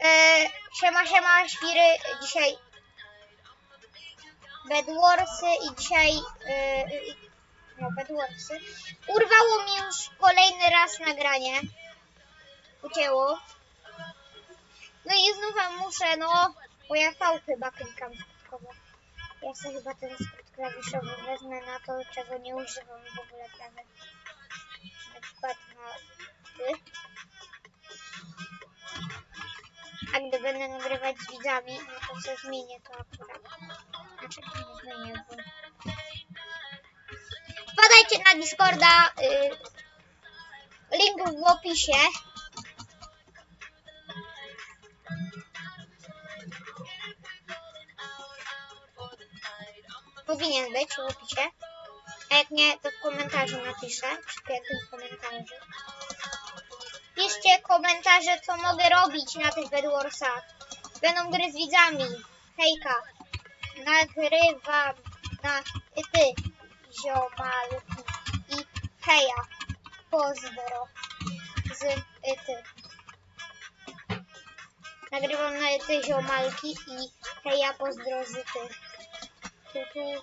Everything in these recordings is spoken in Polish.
E, siema, siema, świry. Dzisiaj Bedwarsy i dzisiaj e, no, Bedwarsy. Urwało mi już kolejny raz nagranie. Ucięło. No i znów muszę, no, bo ja V chyba klikam skutkowo. Ja sobie chyba ten skrót klawiszowy wezmę na to, czego nie używam w ogóle prawie. Z widzami, no to zmienię to akurat. Znaczy nie zmienię, bo... Wpadajcie na Discorda. Y... Link w opisie. Powinien być w opisie. A jak nie, to w komentarzu napiszę. Przy piętym komentarzu. Piszcie komentarze, co mogę robić na tych Bedwarsach. Będą gry z widzami. Hejka. Nagrywam na ty, ziomalki. I heja. Pozdro. Z ty. Nagrywam na ty, ziomalki. I heja, pozdro z ty. Tu, tu,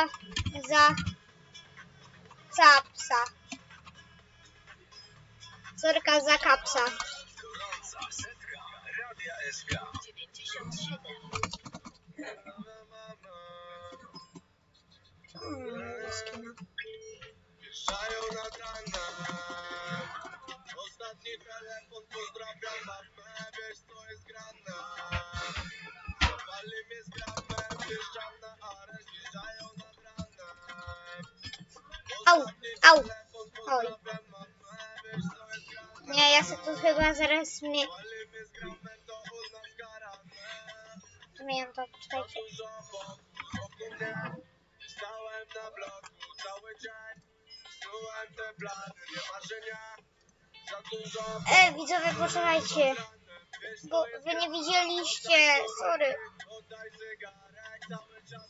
Serka za capsa. Serka za kapsa. Hmm, Ostatni telefon, pozdrawiam mamę Wiesz co jest grane Zapali mnie z Au, au, oj. Nie, ja się tu chyba zaraz zmienię. Zmieniam to, czekajcie. Stałem. Ej, widzowie, posłuchajcie. Bo wy nie widzieliście, sorry.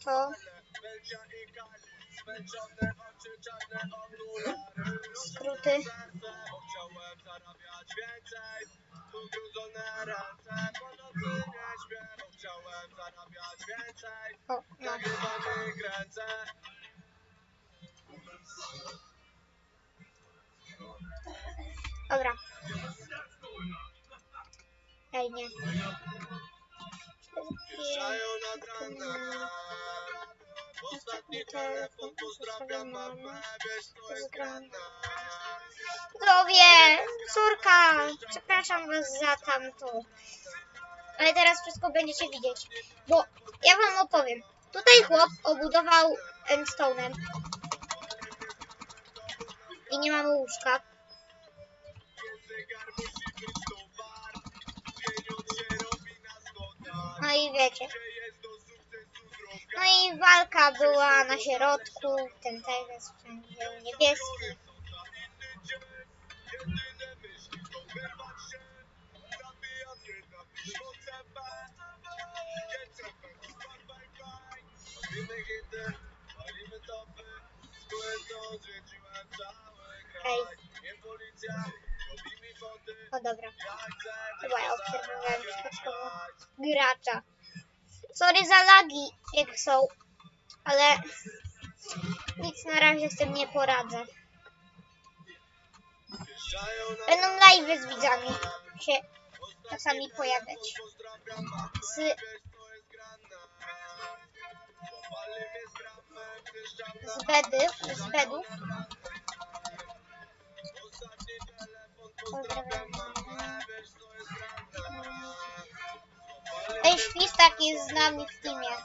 To. Skróty. O, no. Dobra. Ej, nie. Piękna. Ostatni telefon, pozdrawiam mamę Wiesz jest grane Widzowie, córka, przepraszam was za tamto. Ale teraz wszystko będziecie widzieć. Bo ja wam opowiem. Tutaj chłop obudował endstone'em. I nie mamy łóżka. No i wiecie. No i walka była na środku, ten Tigers wszędzie niebieski. Hej. O no dobra. Chyba ja obserwowałem przypadkowo gracza. Sorry za lagi, jak są. Ale nic na razie z tym nie poradzę. Będą live z widzami się czasami pojawiać. Z z bedy, z bedów. Pozdrawiam. Świstak jest z nami w teamie.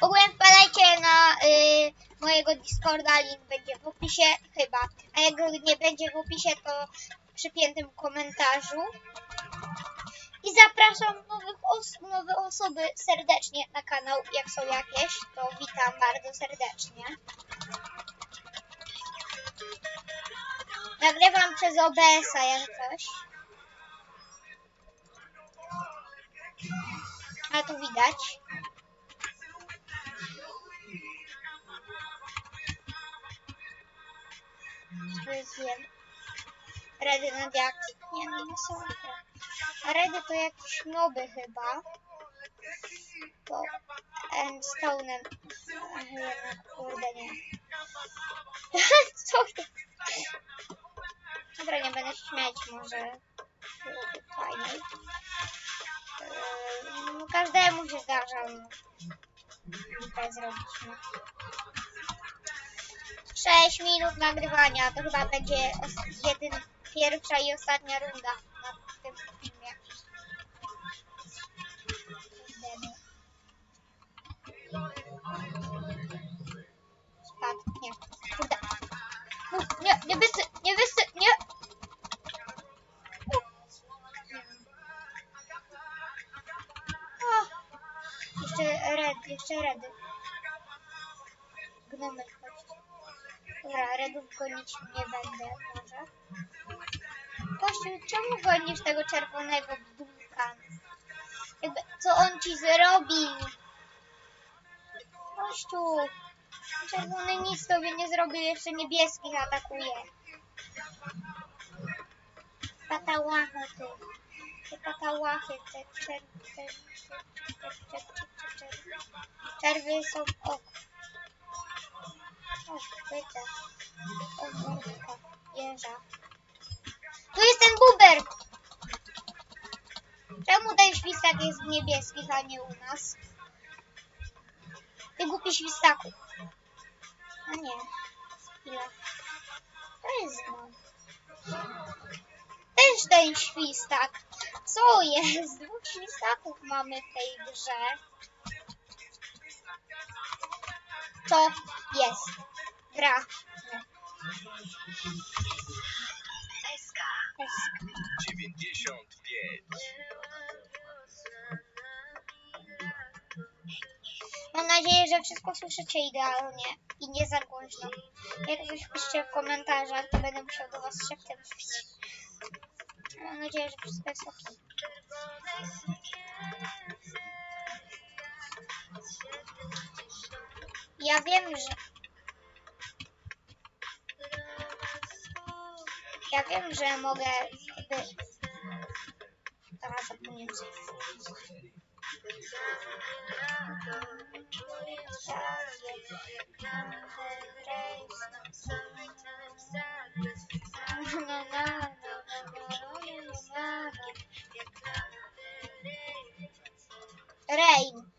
W ogóle wpadajcie na y, mojego Discorda, link będzie w opisie, chyba. A jak go nie będzie w opisie, to w przypiętym komentarzu. I zapraszam nowych os nowe osoby serdecznie na kanał. Jak są jakieś, to witam bardzo serdecznie. Nagrywam przez OBS-a jak coś. A tu widać. Tu jest wiem. Redy na diakty. Nie no, nie są. Redy to jakieś noby chyba. To Endstone'em. Ach, jednak, kurde nie. Co to? Dobra, nie będę śmiać, może byłoby fajniej. Eee, No, każdemu się zdarza. No. Tutaj zrobić, no. 6 minut nagrywania, to chyba będzie jedyn, pierwsza i ostatnia runda na tym filmie. No. Spadł, nie, kurde. Mów, Nie, nie wysy, jeszcze red, jeszcze redy. Gnomy chodźcie. Dobra, redów gonić nie będę, może. Kościół, czemu gonisz tego czerwonego bułka? Jakby, co on ci zrobił? Kościół, czerwony nic tobie nie zrobił, jeszcze niebieskich atakuje. Patałachy ty. Te patałachy, te czer... czer... czer... czer... czer... czer... Czerwy są... O, o, chwyta. O, mordka. Jeża. Tu jest ten buber! Czemu ten świstak jest w niebieskich, a nie u nas? Ty głupi świstaku. A nie. Chwila. To jest no. Też ten świstak. Co jest? Dwóch świstaków mamy w tej grze. Co jest? Gra. Nie. Eska. 95. Mam nadzieję, że wszystko słyszycie idealnie i nie za głośno. Jak coś piszcie w komentarzach, to będę musiał do was szeptem mówić. Mam nadzieję, że wszystko jest ok. Ja wiem, że... Ja wiem, że mogę. Teraz zapomniałem sobie. Rain.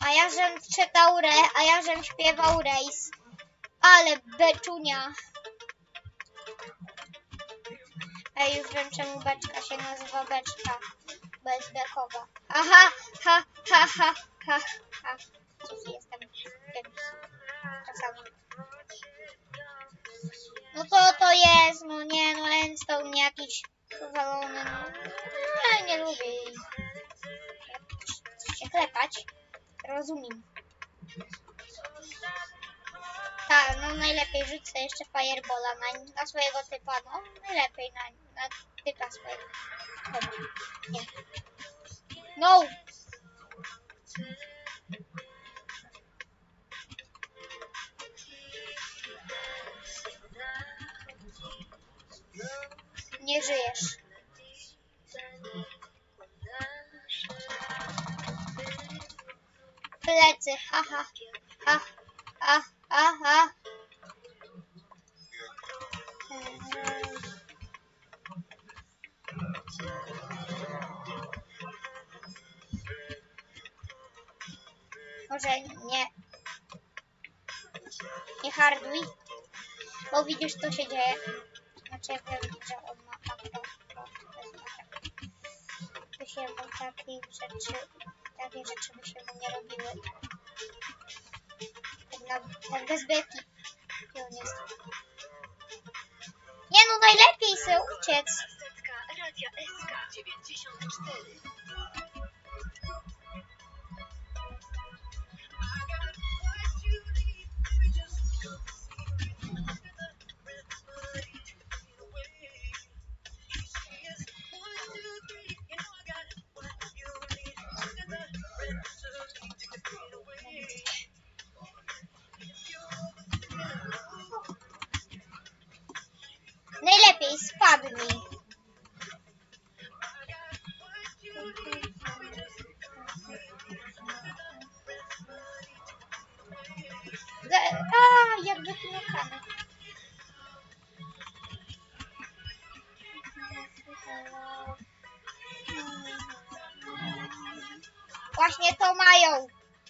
A ja żem czytał re, a ja żem śpiewał rejs. Ale beczunia. Ej, już wiem czemu beczka się nazywa beczka. Bezbekowa. Aha, ha, ha, ha, ha, Firebola na, na swojego typa, no najlepiej na, na typa swojego. Nie. No! Nie żyjesz. Plecy, haha, ha, ha, ha, ha. Może nie. Nie harduj. Bo widzisz, co się dzieje. Znaczy, ja wiem, że on ma tak. By się mu takich rzeczy, takie rzeczy by się nie robiły. Tak, na, tak bez beki. Gdzie on jest? Najlepiej sobie uciec.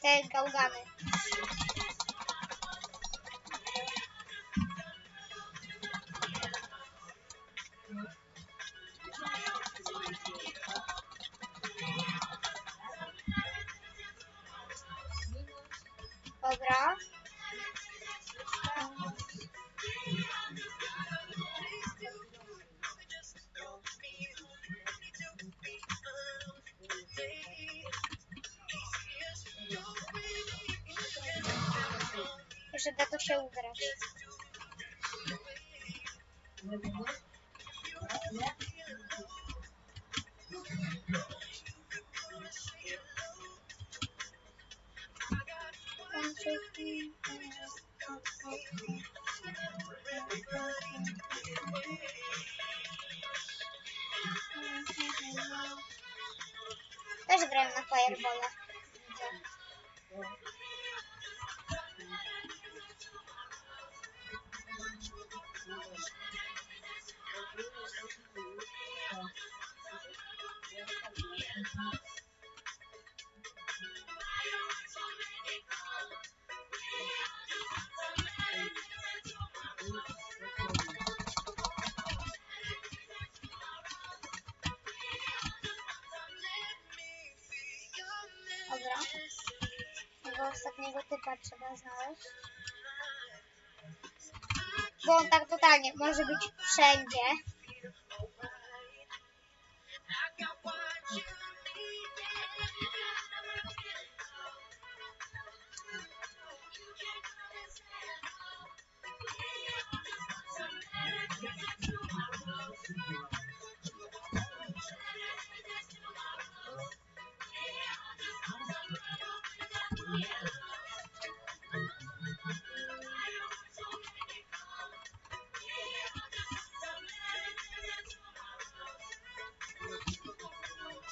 Te gałgany. Jeszcze da to się ugrać. Też grałem na Fireballa. Tego ostatniego typa trzeba znaleźć. Bo on tak totalnie może być wszędzie.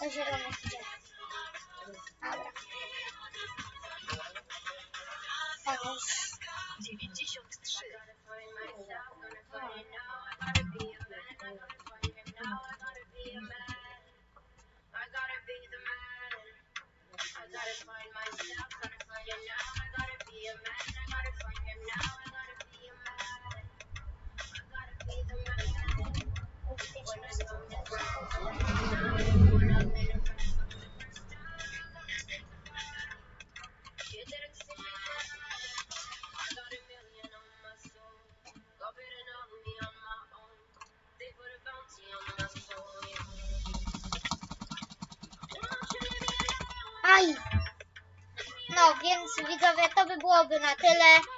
To zielony idzie. Dobra. Koniec. Więc widzowie, to by byłoby na tyle.